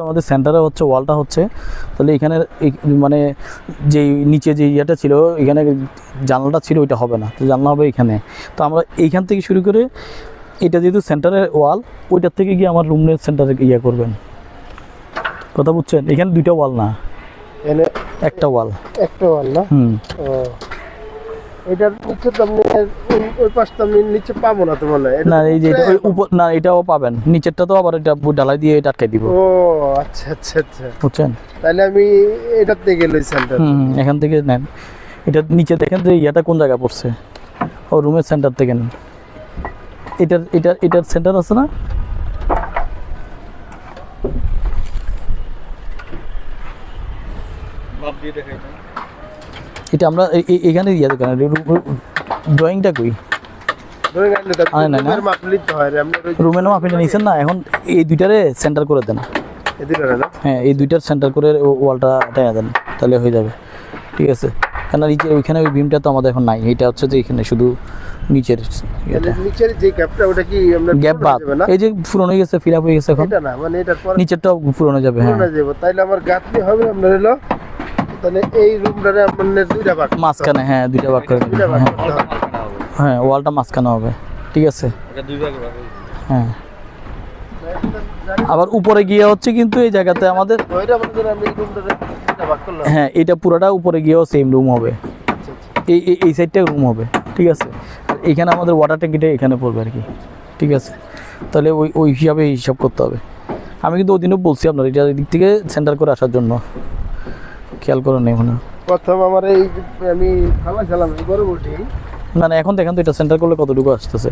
আমাদের সেন্টারে হচ্ছে ওয়ালটা হচ্ছে তাহলে এখানে মানে যে নিচে যে ইয়েটা ছিল এখানে জানলাটা ছিল ওইটা হবে না। তো জানলা হবে এখানে। তো আমরা এইখান থেকে শুরু করে এটা যেহেতু সেন্টারের ওয়াল ওইটার থেকে গিয়ে আমার রুমের সেন্টারে ইয়ে করবেন। কথা বুঝছেন? এখানে দুইটা ওয়াল না? একটা ওয়াল একটা ওয়াল না? হুম। এটার নিচে তো আপনি ওই- পাশটা আমি নিচে পাবো না তো মনে হয় না এই যে ওই উপর না এটাও পাবেন। নিচেরটা তো আবার এটা ডালাই দিয়ে এটা আটকাই দিব। ও আচ্ছা আচ্ছা আচ্ছা। বুঝছেন? তাহলে আমি এটাতে গেলে সেন্টার হুম এখান থেকে নেন। এটা নিচে দেখেন যে ইয়াটা কোন জায়গায় পড়ছে। ও রুমের সেন্টার থেকে নেন। এটার এটা এটার সেন্টার আছে না? এটা আমরা এখানে ইয়ে দোকান ড্রয়িংটা কই। রুমের মাপ আমরা আপনি নিছেন না? এখন এই দুইটারে সেন্টার করে দেন। হ্যাঁ এই দুইটার সেন্টার করে ওয়ালটা টেনে দেন তাহলে হয়ে যাবে। ঠিক আছে। কেন নিচে ওইখানে ওই বিমটা তো আমাদের এখন নাই। এটা হচ্ছে যে এখানে শুধু নিচের তাহলে নিচের যে গ্যাপটা ওটা কি আমরা গ্যাপ বাদ। এই যে পুরনো হয়ে গেছে ফিল আপ হয়ে গেছে এখন। এটা না মানে যাবে হ্যাঁ। তাইলে আমার গাঁথনি হবে হলো তাহলে এই রুমটারে আপনার দুইটা ভাগ মাঝখানে হ্যাঁ দুইটা ভাগ করে দুইটা ভাগ হ্যাঁ। হ্যাঁ ওয়ালটা মাঝখানে হবে ঠিক আছে? হ্যাঁ। আবার উপরে গিয়ে হচ্ছে কিন্তু এই জায়গাতে আমাদের ওইটা মনে করেন আমি এই রুমটারে দুইটা ভাগ করলাম। হ্যাঁ এটা পুরোটা উপরে গিয়েও সেম রুম হবে। আচ্ছা, আচ্ছা। এই এই- এই সাইডটা রুম হবে ঠিক আছে? এখানে আমাদের ওয়াটার ট্যাঙ্কিটা এখানে পড়বে আর কি ঠিক আছে? তাহলে ওই ওই হিসাবে হিসাব করতে হবে। আমি কিন্তু ওই দিনও বলছি আপনার এটা দিক থেকে সেন্টার করে আসার জন্য। খেয়াল করে নেই মনে। প্রথম আমার এই আমি খালা খেলাম বটি না না এখন দেখেন তো এটা সেন্টার করলে কতটুকু আসতেছে